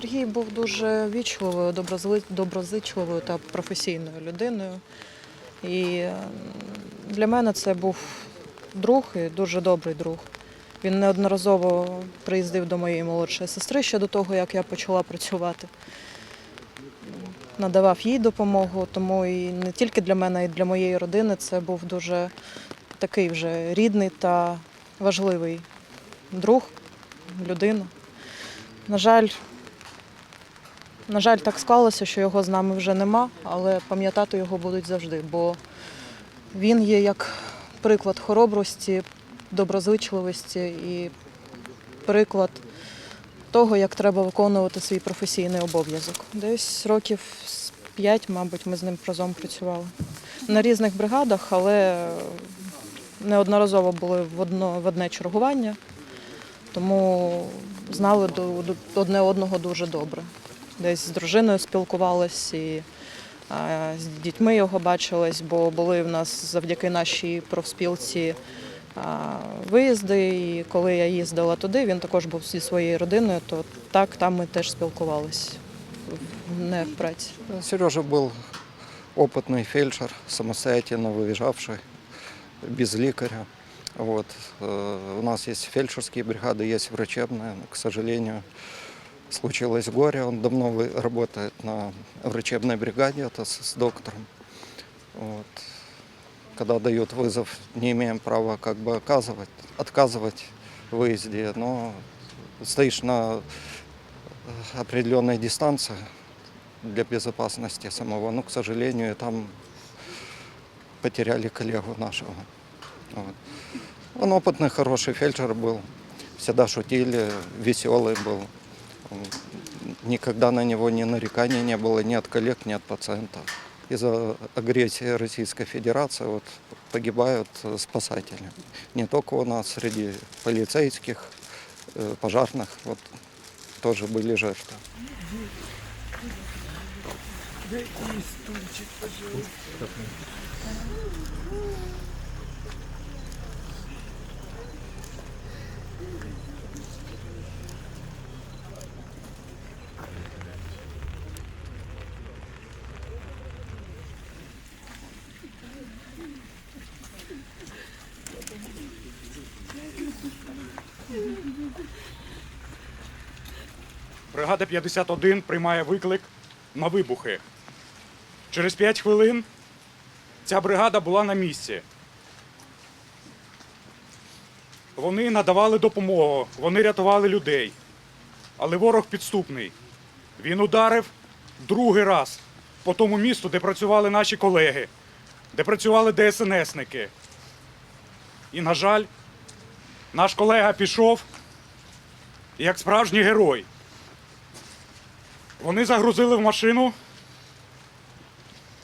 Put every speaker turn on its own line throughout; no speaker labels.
Сергій був дуже вічливою, доброзичливою та професійною людиною. І для мене це був друг і дуже добрий друг. Він неодноразово приїздив до моєї молодшої сестри ще до того, як я почала працювати. Надавав їй допомогу, тому і не тільки для мене, й для моєї родини це був дуже такий вже рідний та важливий друг, людина. На жаль, на жаль, так склалося, що його з нами вже нема, але пам'ятати його будуть завжди, бо він є як приклад хоробрості, доброзичливості і приклад того, як треба виконувати свій професійний обов'язок. Десь років п'ять, мабуть, ми з ним разом працювали. На різних бригадах, але неодноразово були в одно, в одне чергування, тому знали одне одного дуже добре Десь з дружиною спілкувались і а, з дітьми його бачились, бо були в нас завдяки нашій профспілці а, виїзди. І коли я їздила туди, він також був зі своєю родиною, то так там ми теж спілкувались не в праці.
Сережа был опытный фельдшер, самостоятельно выезжавший, без лекаря. Вот. Э, У нас есть фельдшерские бригады, есть врачебная. но, К сожалению, Случилось горе. Он давно работает на врачебной бригаде, это с, с доктором. Вот. Когда дают вызов, не имеем права как бы оказывать, отказывать в выезде, но стоишь на э, определенной дистанции, для безопасности самого. Но, к сожалению, там потеряли коллегу нашего. Вот. Он опытный, хороший фельдшер был. Всегда шутили, веселый был. Он- Никогда на него ни нареканий не было ни от коллег, ни от пациентов. Из-за агрессии Российской Федерации вот, погибают э, спасатели. Не только у нас, среди полицейских, э, пожарных, вот, тоже были жертвы.
Бригада 51 приймає виклик на вибухи. Через 5 хвилин ця бригада була на місці. Вони надавали допомогу, вони рятували людей. Але ворог підступний. Він ударив другий раз по тому місту, де працювали наші колеги, де працювали ДСНСники. І, на жаль, наш колега пішов як справжній герой. Вони загрузили в машину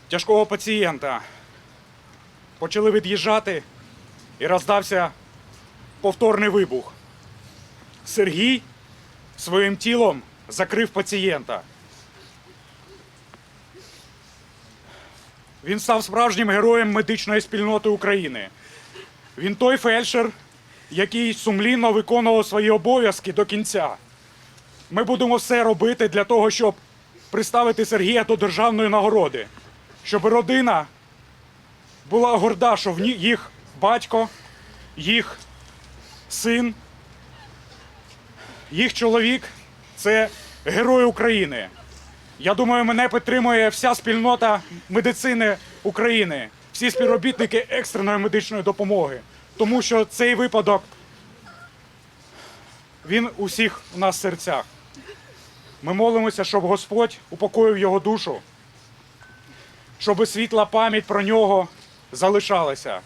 тяжкого пацієнта. Почали від'їжджати і роздався повторний вибух. Сергій своїм тілом закрив пацієнта. Він став справжнім героєм медичної спільноти України. Він той фельдшер, який сумлінно виконував свої обов'язки до кінця. Ми будемо все робити для того, щоб приставити Сергія до державної нагороди, щоб родина була горда, що в їх батько, їх син, їх чоловік це герой України. Я думаю, мене підтримує вся спільнота медицини України, всі співробітники екстреної медичної допомоги, тому що цей випадок він у всіх у нас в серцях. Ми молимося, щоб Господь упокоїв його душу, щоб світла пам'ять про нього залишалася.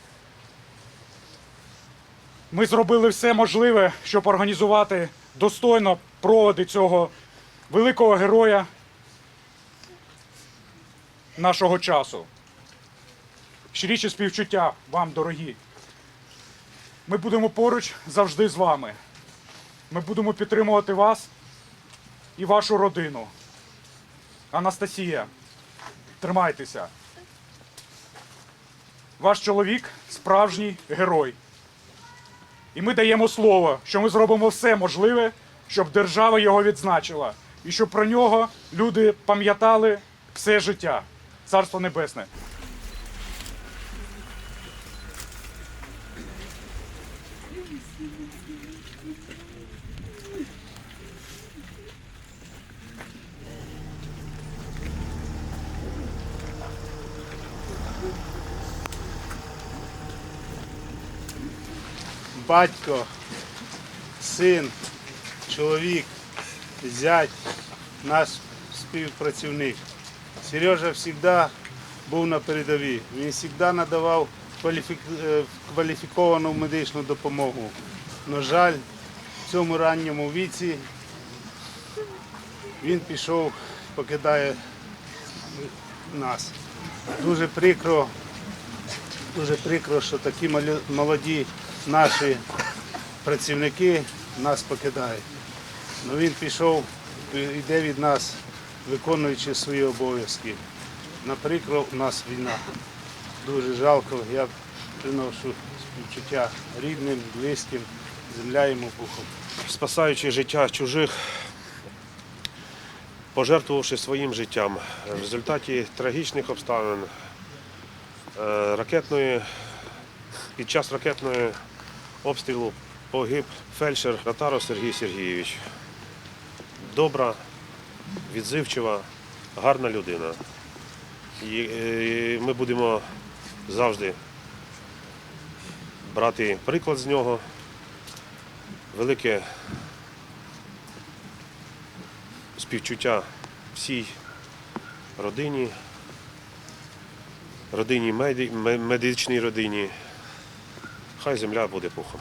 Ми зробили все можливе, щоб організувати достойно проводи цього великого героя нашого часу. Щиріші співчуття вам, дорогі. Ми будемо поруч завжди з вами. Ми будемо підтримувати вас і вашу родину. Анастасія, тримайтеся. Ваш чоловік справжній герой. І ми даємо слово, що ми зробимо все можливе, щоб держава його відзначила. і щоб про нього люди пам'ятали все життя. Царство Небесне.
Батько, син, чоловік, зять, наш співпрацівник. Сережа завжди був на передовій. Він завжди надавав е, кваліфіковану медичну допомогу. На жаль, в цьому ранньому віці він пішов, покидає нас. Дуже прикро, дуже прикро, що такі молоді наші працівники нас покидають. Ну, він пішов, йде від нас, виконуючи свої обов'язки. На прикро у нас війна. Дуже жалко. Я приношу співчуття рідним, близьким, земля йому пухом.
спасаючи життя чужих, пожертвувавши своїм життям. В результаті трагічних обставин е, ракетної, під час ракетної обстрілу погиб фельдшер Татаров Сергій Сергійович. Добра, відзивчива, гарна людина. І е, ми будемо завжди брати приклад з нього. Велике співчуття всій родині, родині меди- медичній родині. Хай земля буде пухом.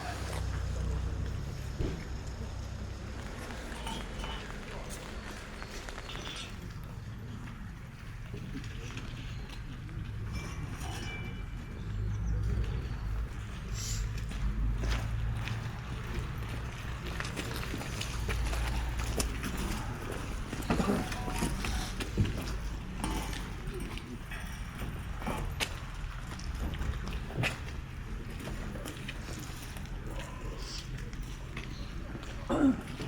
Oh.